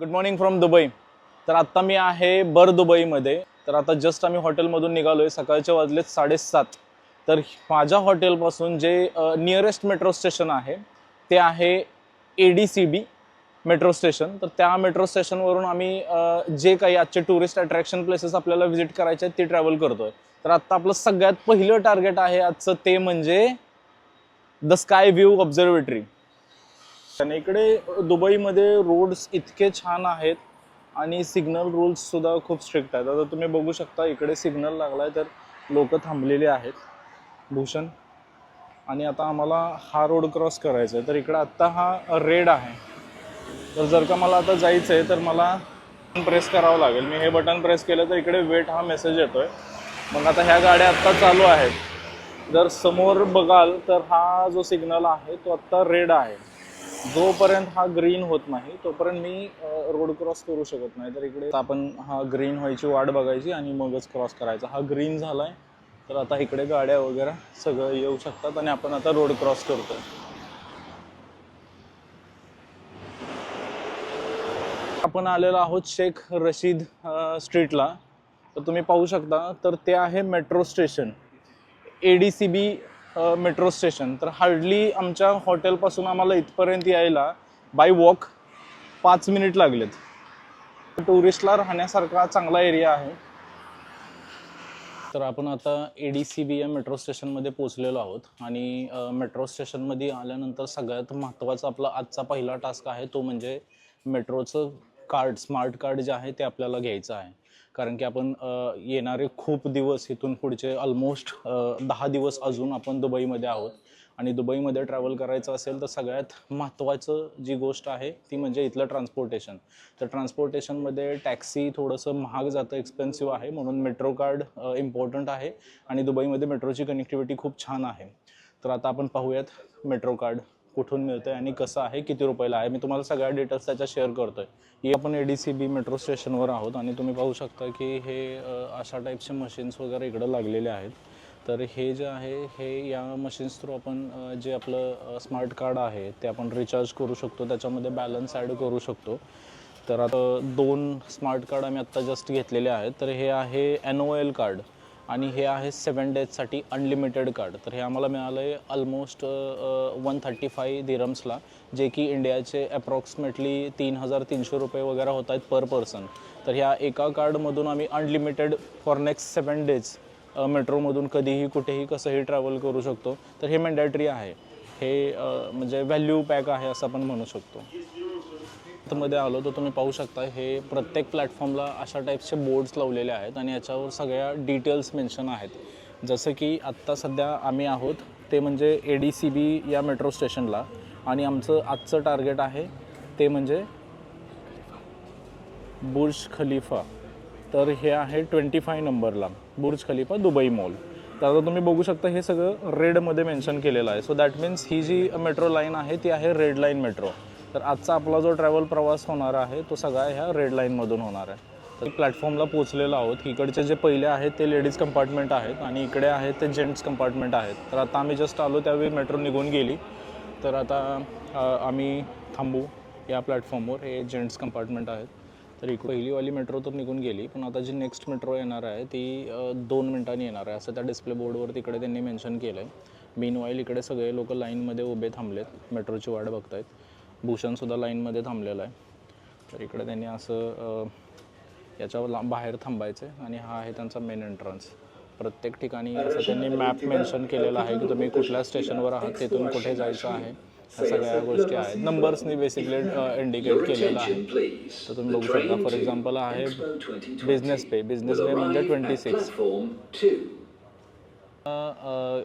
Good morning from Dubai तर आत्ता मी आहे बर दुबईमध्ये. तर आता जस्ट आम्ही हॉटेलमधून निघालो आहे सकाळच्या वाजलेत साडेसात. तर माझ्या हॉटेलपासून जे नियरेस्ट मेट्रो स्टेशन आहे ते आहे A D C B metro station तर त्या मेट्रो स्टेशनवरून आम्ही जे काही आजचे टुरिस्ट अट्रॅक्शन प्लेसेस आपल्याला व्हिजिट करायचे आहेत ते ट्रॅव्हल करतो आहे तर आत्ता आपलं सगळ्यात पहिलं टार्गेट आहे आजचं ते म्हणजे द स्काय व्ह्यू ऑब्झर्वेटरी आणि इकडे दुबईमध्ये रोड्स इतके छान आहेत आणि सिग्नल रूल्स सुद्धा खूप स्ट्रिक्ट आहेत. आता तुम्ही बघू शकता इकडे सिग्नल लागलाय तर लोक थांबलेले आहेत. भूषण. आणि आता आम्हाला हा रोड क्रॉस करायचा आहे तर इकडे आत्ता हा रेड आहे. तर जर का मला आता जायचं आहे तर मला प्रेस करावं लागेल. मी हे बटन प्रेस केलं तर इकडे वेट हा मेसेज येतोय. मग आता ह्या गाड्या आत्ता चालू आहेत. जर समोर बघाल तर हा जो सिग्नल आहे तो आत्ता रेड आहे. जोपर्यंत हा ग्रीन होत नाही तोपर्यंत मी रोड क्रॉस करू शकत नाही. तर इकडे आपण हा ग्रीन व्हायची वाट बघायची आणि मगच क्रॉस करायचा. हा ग्रीन झालाय तर आता इकडे गाड्या वगैरे सगळं येऊ शकतात आणि आपण आता रोड क्रॉस करतोय. आपण आलेलो आहोत शेख रशीद स्ट्रीटला तर तुम्ही पाहू शकता तर ते आहे metro station A D C B metro station तर हार्डली आमच्या हॉटेलपासून आम्हाला इथपर्यंत यायला बाय वॉक पाच मिनिट लागलेत. टुरिस्टला राहण्यासारखा चांगला एरिया आहे. तर आपण आता ए डी सी बी या मेट्रो स्टेशनमध्ये पोहोचलेलो आहोत. आणि मेट्रो स्टेशनमध्ये आल्यानंतर सगळ्यात महत्त्वाचा आपला आजचा पहिला टास्क आहे तो म्हणजे मेट्रोचं कार्ड स्मार्ट कार्ड जे आहे ते आपल्याला घ्यायचं आहे. कारण की आपण येणारे खूप दिवस इथून पुढचे ऑलमोस्ट दहा दिवस अजून आपण दुबईमध्ये आहोत. आणि दुबईमध्ये ट्रॅव्हल करायचं असेल तर सगळ्यात महत्त्वाचं जी गोष्ट आहे ती म्हणजे इथलं ट्रान्सपोर्टेशन तर ट्रान्सपोर्टेशनमध्ये टॅक्सी थोडंसं महाग जातं एक्सपेन्सिव्ह आहे. म्हणून मेट्रो कार्ड इम्पॉर्टंट आहे. आणि दुबईमध्ये मेट्रोची कनेक्टिव्हिटी खूप छान आहे. तर आता आपण पाहूयात मेट्रो कार्ड कुठून मिळतं आणि कसं आहे किती रुपयाला आहे मी तुम्हाला सगळ्या डिटेल्स त्याच्या शेअर करतो आहे ही आपण A D C B metro स्टेशनवर आहोत आणि तुम्ही पाहू शकता की हे अशा टाईपचे मशीन्स वगैरे इकडं लागलेले आहेत. तर हे जे आहे हे या मशीन्स थ्रू आपण जे आपलं स्मार्ट कार्ड आहे ते आपण रिचार्ज करू शकतो. त्याच्यामध्ये बॅलन्स ॲड करू शकतो. तर आता दोन स्मार्ट कार्ड आम्ही आत्ता जस्ट घेतलेले आहेत. तर हे आहे एन ओ एल कार्ड आणि हे आहे सेवन डेजसाठी अनलिमिटेड कार्ड तर हे आम्हाला मिळालं आहे ऑलमोस्ट वन थर्टी फाय दिरम्सला जे की इंडियाचे अप्रॉक्सिमेटली तीन हजार तीनशे रुपये वगैरे होत आहेत पर पर्सन तर ह्या एका कार्डमधून आम्ही unlimited for next seven days मेट्रोमधून कधीही कुठेही कसंही ट्रॅव्हल करू शकतो. तर हे मॅन्डेटरी आहे. हे म्हणजे व्हॅल्यू पॅक आहे असं आपण म्हणू शकतो. मध्ये आलो तर तुम्ही पाहू शकता हे प्रत्येक प्लॅटफॉर्मला अशा टाईपचे बोर्ड्स लावलेले आहेत आणि याच्यावर सगळ्या डिटेल्स मेन्शन आहेत. जसं की आत्ता सध्या आम्ही आहोत ते म्हणजे ए डी सी बी या मेट्रो स्टेशनला आणि आमचं आजचं टार्गेट आहे ते म्हणजे बुर्ज खलिफा. तर हे आहे ट्वेंटी फाय नंबरला बुर्ज खलिफा दुबई मॉल तर आता तुम्ही बघू शकता हे सगळं रेडमध्ये मेन्शन केलेलं आहे. सो दॅट मीन्स ही जी मेट्रो लाईन आहे ती आहे रेड लाईन मेट्रो तर आजचा आपला जो ट्रॅव्हल प्रवास होणार आहे तो सगळा ह्या रेड लाईनमधून होणार आहे. तर प्लॅटफॉर्मला पोचलेलो आहोत. इकडचे जे पहिले आहेत ते लेडीज कंपार्टमेंट आहेत आणि इकडे आहेत ते जेंट्स कंपार्टमेंट आहेत. तर आता आम्ही जस्ट आलो त्यावेळी मेट्रो निघून गेली. तर आता आम्ही थांबू या प्लॅटफॉर्मवर हे जेंट्स कंपार्टमेंट आहेत. तर इकडे पहिलीवाली मेट्रो तर निघून गेली. पण आता जी नेक्स्ट मेट्रो येणार आहे ती दोन मिनिटांनी येणार आहे. असं त्या डिस्प्ले बोर्डवर तिकडे त्यांनी मेन्शन केलं आहे मीन वाईल इकडे सगळे लोक लाईनमध्ये उभे थांबलेत. मेट्रोची वाट बघत आहेत भूषणसुद्धा लाईनमध्ये थांबलेला आहे. तर इकडे त्यांनी असं याच्या ला- बाहेर थांबायचं आहे आणि हा आहे त्यांचा मेन एंट्रन्स प्रत्येक ठिकाणी असं त्यांनी मॅप मेन्शन केलेला आहे की तुम्ही कुठल्या स्टेशनवर आहात तिथून कुठे जायचं आहे ह्या सगळ्या गोष्टी आहेत. नंबर्सनी बेसिकली इंडिकेट केलेलं आहे. तर तुम्ही बघू शकता फॉर एक्झाम्पल आहे बिझनेस पे बिझनेस पे म्हणजे ट्वेंटी सिक्स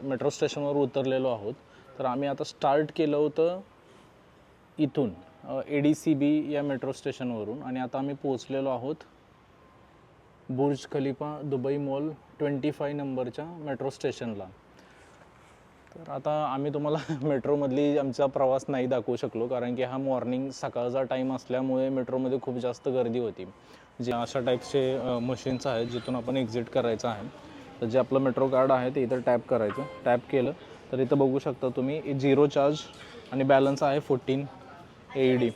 मेट्रो स्टेशनवर उतरलेलो आहोत. तर आम्ही आता स्टार्ट केलं होतं इथून ए डी सी बी या मेट्रो स्टेशनवरून आणि आता आम्ही पोचलेलो आहोत Burj Khalifa Dubai mall twenty five नंबरच्या मेट्रो स्टेशनला तर आता आम्ही तुम्हाला मेट्रोमधली आमचा प्रवास नाही दाखवू शकलो कारण की हा मॉर्निंग सकाळचा टाईम असल्यामुळे मेट्रोमध्ये खूप जास्त गर्दी होती. जे अशा टाईपचे मशीन्स आहेत जिथून आपण एक्झिट करायचं आहे. तर जे आपलं मेट्रो कार्ड आहे ते इथं टॅप करायचं. टॅप केलं तर इथं बघू शकता तुम्ही झिरो चार्ज आणि बॅलन्स आहे फोर्टीन ए डी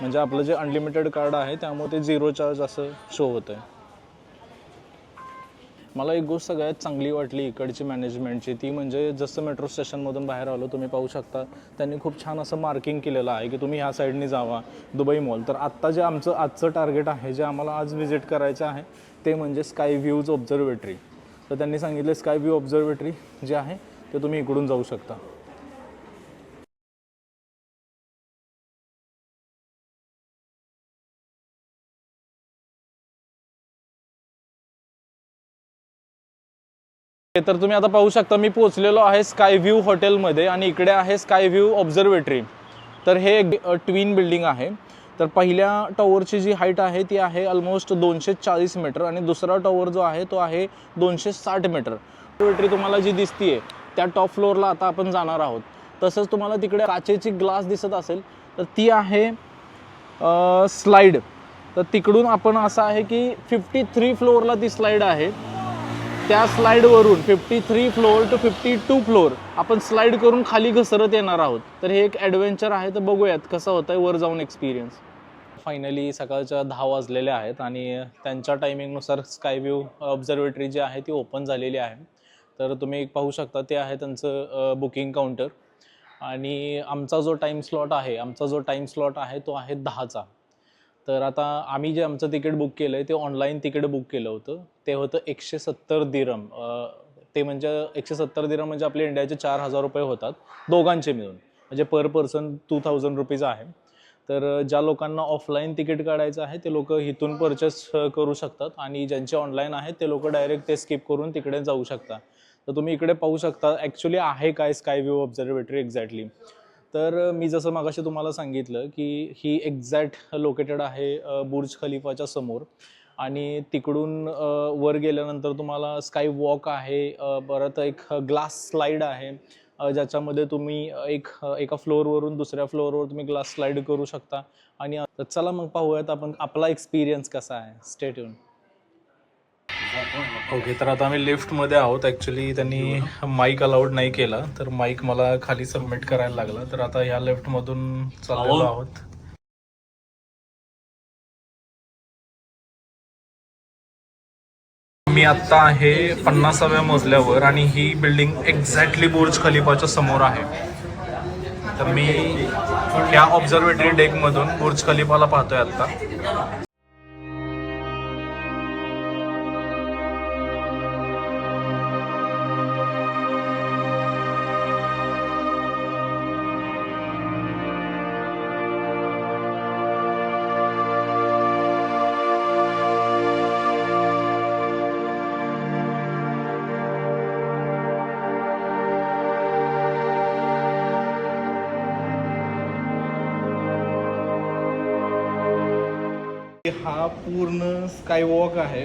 म्हणजे आपलं जे अनलिमिटेड कार्ड आहे त्यामुळे ते झिरो चार्ज असं शो होतं आहे मला एक गोष्ट सगळ्यात चांगली वाटली इकडची मॅनेजमेंटची ती म्हणजे जसं मेट्रो स्टेशनमधून बाहेर आलो तुम्ही पाहू शकता त्यांनी खूप छान असं मार्किंग केलेलं आहे की तुम्ही ह्या साईडने जावा दुबई मॉल तर आत्ता जे आमचं आजचं टार्गेट आहे जे आम्हाला आज व्हिजिट करायचं आहे ते म्हणजे स्काय व्ह्यूज ऑब्झर्वेटरी तर त्यांनी सांगितले स्काय व्ह्यू ऑब्झर्वेटरी जे आहे ते तुम्ही इकडून जाऊ शकता. तर तुम्ही आता पाहू शकता मी पोहोचलेलो आहे स्काय व्ह्यू हॉटेलमध्ये आणि इकडे आहे स्काय व्ह्यू ऑब्झर्वेटरी तर हे ट्विन बिल्डिंग आहे. तर पहिल्या टॉवरची जी हाईट आहे ती आहे ऑलमोस्ट दोनशे चाळीस मीटर आणि दुसरा टॉवर जो आहे तो आहे दोनशे साठ मीटर ऑब्झर्वेटरी तुम्हाला जी दिसतीये त्या टॉप फ्लोअरला आता आपण जाणार आहोत. तसंच तुम्हाला तिकडे काचेची ग्लास दिसत असेल तर ती आहे स्लाईड तर तिकडून आपण असं आहे की फिफ्टी थ्री फ्लोअरला ती स्लाईड आहे. त्या स्लाईडवरून fifty three floor to fifty two floor आपण स्लाईड करून खाली घसरत येणार आहोत. तर हे एक ॲडव्हेंचर आहे तर बघूयात कसं होतं आहे वर जाऊन एक्सपिरियन्स फायनली सकाळच्या दहा वाजलेल्या आहेत आणि त्यांच्या टायमिंगनुसार स्कायव्ह्यू ऑब्झर्वेटरी जी आहे ती ओपन झालेली आहे. तर तुम्ही पाहू शकता ते आहे त्यांचं बुकिंग काउंटर आणि आमचा जो टाईम स्लॉट आहे आमचा जो टाईम स्लॉट आहे तो आहे दहाचा. तर आता आम्ही जे आमचं तिकीट बुक केलं आहे ते ऑनलाईन तिकीट बुक केलं होतं. ते होतं एकशे सत्तर दिरम. ते म्हणजे एकशे सत्तर दिरम म्हणजे आपले इंडियाचे चार हजार रुपये होतात दोघांचे मिळून. म्हणजे per person two thousand rupees आहे. तर ज्या लोकांना ऑफलाईन तिकीट काढायचं आहे ते लोक इथून परचेस करू शकतात आणि ज्यांचे ऑनलाईन आहेत ते लोक डायरेक्ट ते स्किप करून तिकडे जाऊ शकतात. तर तुम्ही इकडे पाहू शकता ॲक्च्युली आहे काय स्काय व्ह्यू ऑब्झर्वेटरी एक्झॅक्टली तर मी जसं मागाशी तुम्हाला सांगितलं की ही एक्झॅक्ट लोकेटेड आहे बुर्ज खलिफाच्या समोर आणि तिकडून वर गेल्यानंतर तुम्हाला स्काय वॉक आहे परत एक ग्लास स्लाईड आहे ज्याच्यामध्ये तुम्ही एक एका फ्लोअरवरून दुसऱ्या फ्लोअरवर तुम्ही ग्लास स्लाईड करू शकता. आणि चला मग पाहूयात आपण आपला एक्सपिरियन्स कसा आहे. स्टेट येऊन ओके तर आता आम्ही लिफ्टमध्ये आहोत. ॲक्च्युली त्यांनी माईक अलाउड नाही केला. तर माईक मला खाली सबमिट करायला लागला. तर आता ह्या लिफ्टमधून चाललेलो आहोत. मी आत्ता आहे पन्नासाव्या मजल्यावर आणि ही बिल्डिंग एक्झॅक्टली बुर्ज खलिफाच्या समोर आहे. तर मी ह्या ऑब्झर्वेटरी डेकमधून बुर्ज खलिफाला पाहतोय आत्ता. हा पूर्ण स्काय वॉक आहे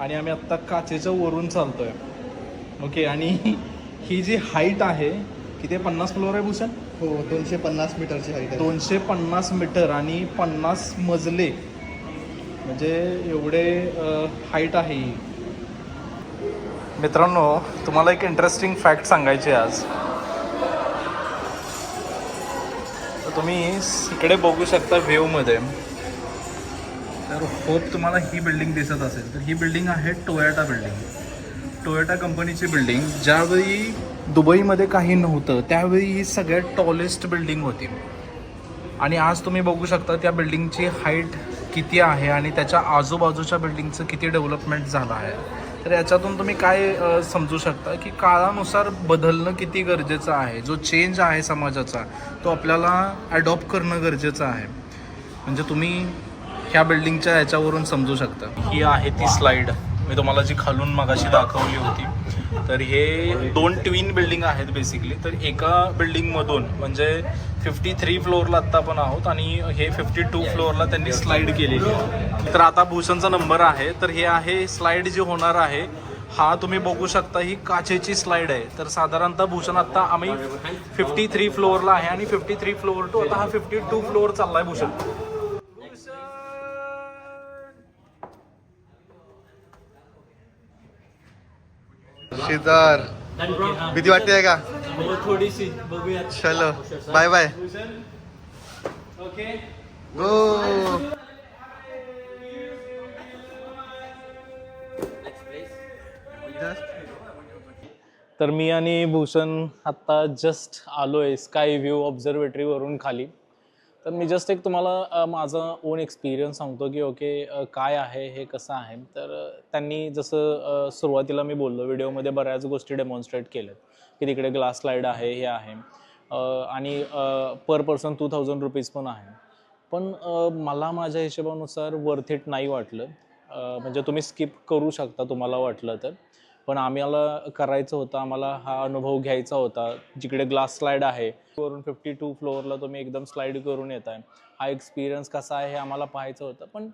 आणि आम्ही आत्ता काचेच्या वरून चालतोय. ओके आणि ही जी हाईट आहे किती आहे? पन्नास फ्लोअर आहे भूषण? हो दोनशे पन्नास मीटरची हाईट आहे. दोनशे पन्नास मीटर आणि पन्नास मजले. म्हणजे एवढे हाईट आहे ही. मित्रांनो तुम्हाला एक इंटरेस्टिंग फॅक्ट सांगायची आहे आज. तुम्ही इकडे बघू शकता व्ह्यूमध्ये तर होप तुम्हाला ही बिल्डिंग दिसत असेल. तर ही बिल्डिंग आहे टोयोटा बिल्डिंग. टोयोटा कंपनीची बिल्डिंग. ज्यावेळी दुबईमध्ये काही नव्हतं त्यावेळी ही सगळ्यात टॉलेस्ट बिल्डिंग होती. आणि आज तुम्ही बघू शकता त्या बिल्डिंगची हाईट किती आहे आणि त्याच्या आजूबाजूच्या बिल्डिंगचं किती डेव्हलपमेंट झालं आहे. तर याच्यातून तुम्ही काय समजू शकता की काळानुसार बदलणं किती गरजेचं आहे? जो चेंज आहे समाजाचा तो आपल्याला ॲडॉप्ट करणं गरजेचं आहे. म्हणजे तुम्ही ह्या बिल्डिंगच्या ह्याच्यावरून समजू शकता. ही आहे ती स्लाईड मी तुम्हाला जी खालून मगाशी दाखवली होती तर हे दोन ट्विन बिल्डिंग आहेत बेसिकली तर एका बिल्डिंगमधून म्हणजे फिफ्टी थ्री फ्लोअरला आत्ता आपण आहोत आणि हे फिफ्टी टू फ्लोअरला त्यांनी स्लाईड केलेली आहे. तर आता भूषणचा नंबर आहे तर हे आहे स्लाईड जी होणार आहे हा तुम्ही बघू शकता ही काचेची स्लाईड आहे. तर साधारणतः भूषण आता आम्ही फिफ्टी थ्री फ्लोअरला आहे आणि फिफ्टी थ्री फ्लोअर टू आता हा फिफ्टी टू फ्लोअर चाललाय भूषण. शेजार भीती वाटते का? थोडीशी बघूया. चलो. बाय बाय ओके गो तर मी आणि भूषण आत्ता जस्ट आलो आहे स्काय व्ह्यू ऑब्झर्वेटरीवरून खाली. तर मी जस्ट एक तुम्हाला माझं माझा ओन एक्सपिरियन्स सांगतो की ओके काय आहे हे कसं आहे. तर त्यांनी जसं सुरुवातीला मी बोललो व्हिडिओमध्ये बऱ्याच गोष्टी डेमॉन्स्ट्रेट केल्यात की तिकडे ग्लास स्लाईड आहे हे आहे. आणि per person two thousand rupees पण आहे. पण मला माझ्या हिशोबानुसार वर्थ इट नाही वाटलं. म्हणजे तुम्ही स्किप करू शकता तुम्हाला वाटलं तर. पण आम्हाला करायचं होतं आम्हाला हा अनुभव घ्यायचा होता. जिकडे ग्लास स्लाईड आहे वरून फिफ्टी टू फ्लोअरला तुम्ही एकदम स्लाईड करून येत आहे हा एक्सपिरियन्स कसा आहे हे आम्हाला पाहायचं होतं. पण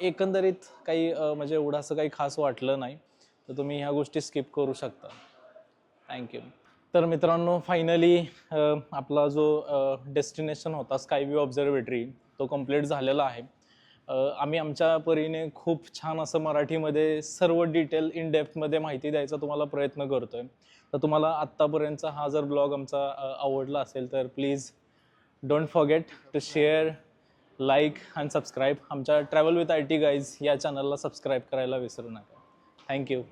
एकंदरीत काही म्हणजे एवढं असं काही खास वाटलं नाही. तर तुम्ही ह्या गोष्टी स्किप करू शकता. थँक्यू तर मित्रांनो फायनली आपला जो डेस्टिनेशन होता स्कायव्ह्यू ऑब्झर्वेटरी तो कंप्लीट झालेला आहे. आम्ही आमच्या परीने खूप छान असं मराठीमध्ये सर्व डिटेल इन डेप्थमध्ये माहिती द्यायचा तुम्हाला प्रयत्न करतो आहे तर तुम्हाला आत्तापर्यंतचा हा जर ब्लॉग आमचा आवडला असेल तर please don't forget to share like and subscribe आमच्या travel with I T guys या चॅनलला सबस्क्राईब करायला विसरू नका. थँक्यू